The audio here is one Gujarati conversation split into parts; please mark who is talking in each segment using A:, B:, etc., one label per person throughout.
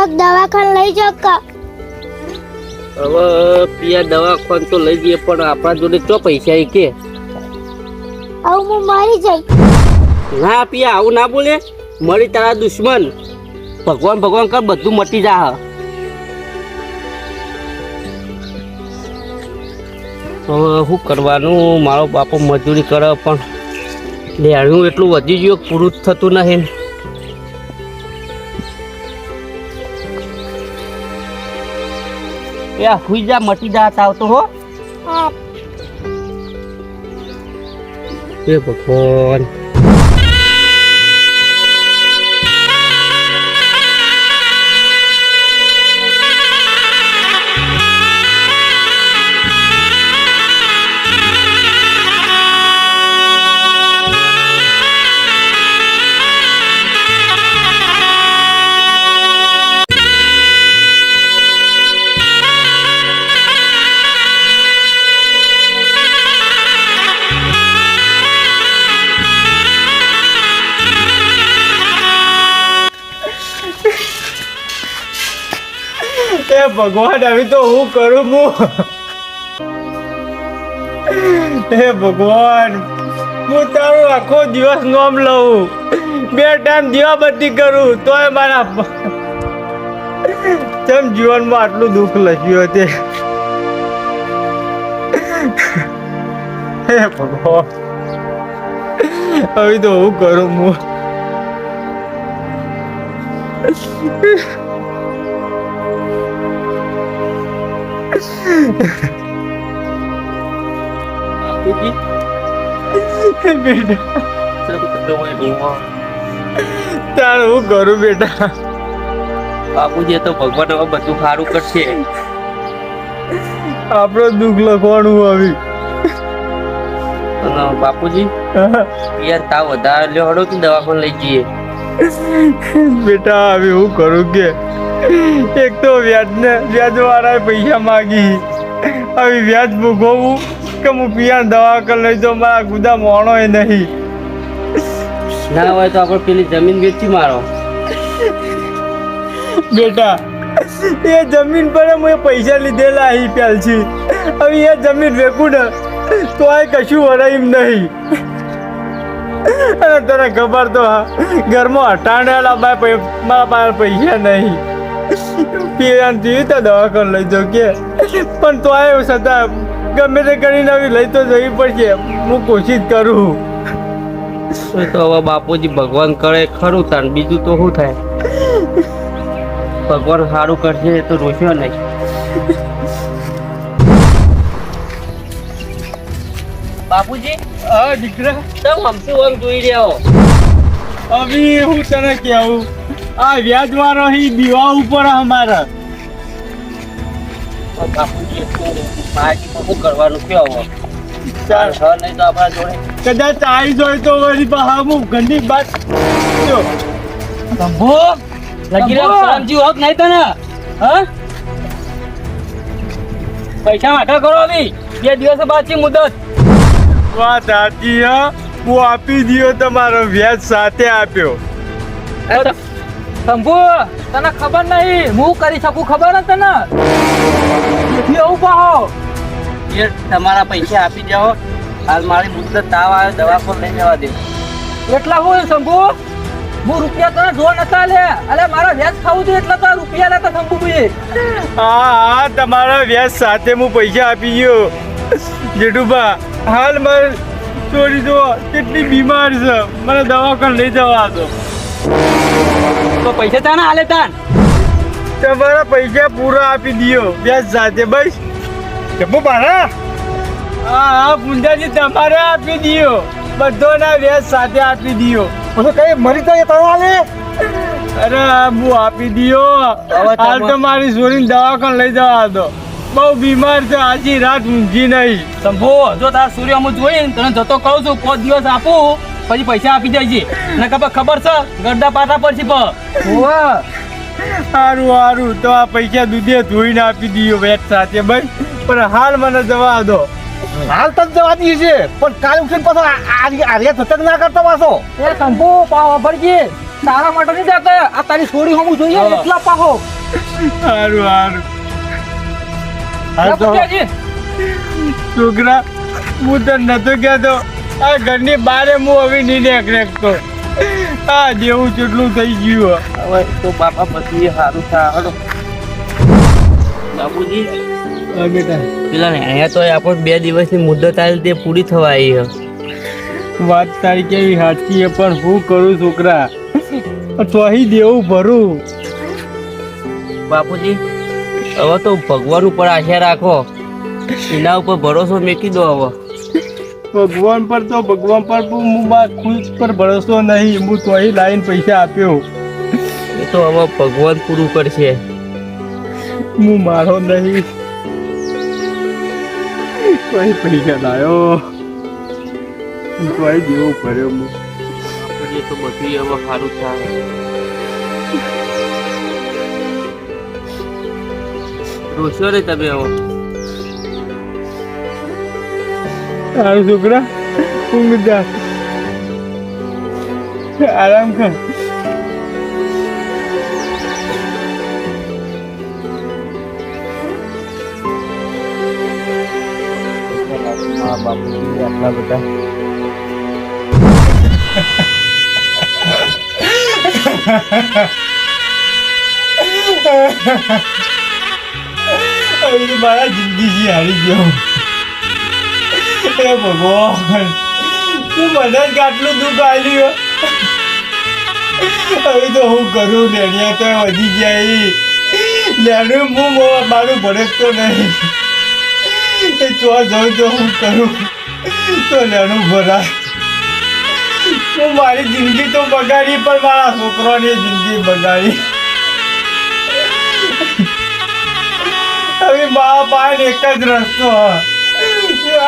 A: શોખ દવાખાન લઈ જાવ
B: હવે પિયા દવાખાન તો લઈ જઈએ પણ આપણા જોડે ચો પૈસા કે?
A: આવું હું મરી જઈ
B: ના પિયા આવું ના બોલે. મળી તારા દુશ્મન. ભગવાન ભગવાન કર બધું મટી જા. હવે શું કરવાનું? મારો બાપો મજૂરી કરે પણ લેણું એટલું વધી ગયું પૂરું થતું નહીં એ હુઈ જા મટી જા આવતો હો.
A: હા.
B: હે ભગવાન.
C: ભગવાન હવે તો હું કરું હું ભગવાન, હું તારો આખો દિવસ નોમ લઉં. બે ટાઈમ દીવાબત્તી કરું, તોય મારા કેમ જીવનમાં આટલું દુઃખ લખ્યું તે હે ભગવાન હવે તો હું કરું હું તાર હું કરું બેટા?
B: બાપુજી તો ભગવાન હવે બધું સારું કરશે.
C: આપણો દુઃખ લખવાનું આવી.
B: બાપુજી યાર તાવ વધારે લ્યો હડો કે દવાખાને લઈ જઈએ.
C: બેટા હવે હું કરું કે? એક તો વ્યાજ ને વ્યાજ વાળાએ પૈસા માગી. હવે વ્યાજ ભોગવવું કે હું પિયા દવા કર લઈ જાઉં મારા ગુદા મોણો નહીં.
B: ના હોય તો આપણે પેલી જમીન વેચી મારો.
C: બેટા એ જમીન પર મેં પૈસા લીધેલા અહીં પ્યાલથી હવે એ જમીન વેકું ને તો આ કશું વરાયું નહીં. અને તને ખબર તો હા ઘરમાં હટાણેલા મારા પાસે પૈસા નહીં. પીવાથી તો દવાખાને લઈ જાઉં કે પણ તો આવ્યો છતાં ગમે તે કરીને આવી લઈ તો જવી પડશે. હું કોશિશ કરું.
B: તો તો હવે બાપુજી ભગવાન કરે ખરું તાન. બીજું તો શું થાય? ભગવાન સારું કરશે એ તો રોશ્યો નહીં. બાપુજી?
C: હા દીકરા.
B: તમે હમતું આમ જોઈ રહ્યા
C: હો. અભી હું તને કહેવું આ વ્યાજ વાળો અહીં દીવા ઉપર અમારા.
B: કરવાનું કયો
C: ચાલ.
B: હ નહીં તો આપણા જોડે
C: કદાચ આવી જાય તો વળી પાછા હું વાત જો.
B: શંભુ લગી રહ્યો કરમજી હોક નહીં તને હા? પૈસા માટે કરો બે દિવસ બાદ મુદત.
C: વાત સાચી હા? હું આપી દયો તમારો વ્યાજ સાથે આપ્યો.
D: શંભુ તને ખબર નહીં. હું કરી શકું ખબર ને તને? આવું પાહો
B: એ તમારા પૈસા આપી જાઓ હાલ મારી મુદ્દત તાવ આવે દવા પર લઈ જવા દે.
D: એટલા હું શંભુ? હું રૂપિયા તને જો નતા લે. અલે મારા વ્યાજ ખાવું છે એટલે તો રૂપિયા લેતા શંભુ ભાઈ
C: હા હા તમારા વ્યાજ સાથે હું પૈસા આપી ગયો. જેઠુબા હાલ મારે ચોરી જો કેટલી બીમાર છે. મને દવાખાને લઈ જવા દો.
D: તો પૈસા તાના હાલે તાન?
C: તમારા પૈસા પૂરા આપી દિયો. વ્યાજ સાથે બસ. જમ્મુ બારા હા પુંજાજી તમારે આપી દયો. બધોના વ્યાજ સાથે આપી દિયો. પછી કઈ મરી તો આલે અરે હું આપી દિયો. હાલ તો મારી છોરીને દવાખાને લઈ જવા દો. બહુ બીમાર છે આજી રાત ઊંઘી નહીં.
D: સંભો જો તાર સૂર્ય હું જોઈને તને જતો કહું છું પાંચ દિવસ આપું. પછી પૈસા આપી દેજે. ને ખબર ખબર છે? ગરદા પાટા પડશે પ.
C: સારું સારું. તો આ પૈસા દૂધે ધોઈને આપી દીધો વેટ સાથે ભાઈ પણ હાલ મને જવા દો.
E: હાલ તક જવા દઈએ છે પણ કાલે ઉઠીને પાછો આર્યા થતક ના કરતો પાછો.
D: એ શંભુ પાવ ભરજી તારા માટે નહીં જાતે. આ તારી છોડી હોવું જોઈએ. એટલા પાહો.
C: સારું સારું હાલ તો છોકરા હું તને નતો કહેતો. આ ઘરની બારે હું હવે નહીં નીકળતો આ જેવું જેટલું થઈ ગયું
B: હવે તો બાપા પછી સારું થાય બાપુજી.
C: બેટા.
B: પેલા અહીંયા તો આપણે બે દિવસની મુદત આવી તે પૂરી થવા આવી છે.
C: વાત તારી કેવી સાચી છે પણ હું કરું છોકરા? તોહી દેવું ભરું.
B: બાપુજી હવે તો ભગવાન ઉપર આશા રાખો. એના ઉપર ભરોસો મેકી દો હવે.
C: ભગવાન પર તો ભગવાન પર હું મારા ખુદ પર ભરોસો નહીં હું તોહી લાઈન પૈસા આપ્યો.
B: એ તો હવે ભગવાન પૂરું કરશે.
C: હું મારો નહીં. કોઈ પૈસા લાયો. કોઈ દેવું ભર્યો હું.
B: એ તો બધી હવે સારું થાય. રોશો રે તમે હવે.
C: સારું છોકરા ઊંઘ જા આરામ કર
B: મા બાપુજી આટલા બધા
C: હવે મારા જિંદગી હારી ગયો હે ભગવાન. તું મને જ આટલું દુઃખ આલ્યું હવે તો હું કરું લેણિયા તો વધી ગયા લેણું હું મારું ભડકતો નહીં. ચો જાઉં તો હું કરું. તો લેણું ભરાય. હું મારી જિંદગી તો બગાડી, પણ મારા છોકરાની જિંદગી બગાડી. હવે મા બાપ એક જ રસ્તો. હ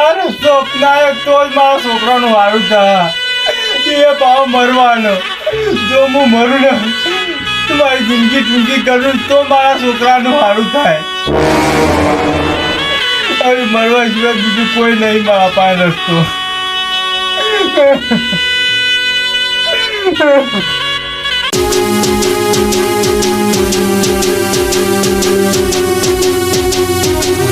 C: આ રસ્તો તો જ મારા છોકરાનું વારું થયા એ ભાવ મરવાનો. જો હું મરું ને તો મારી જિંદગી ટૂંકી કરું તો મારા છોકરાનું સારું થાય. અરે, મરવા સિવાય બીજું કોઈ નહીં, મારા પાસે રસ્તો.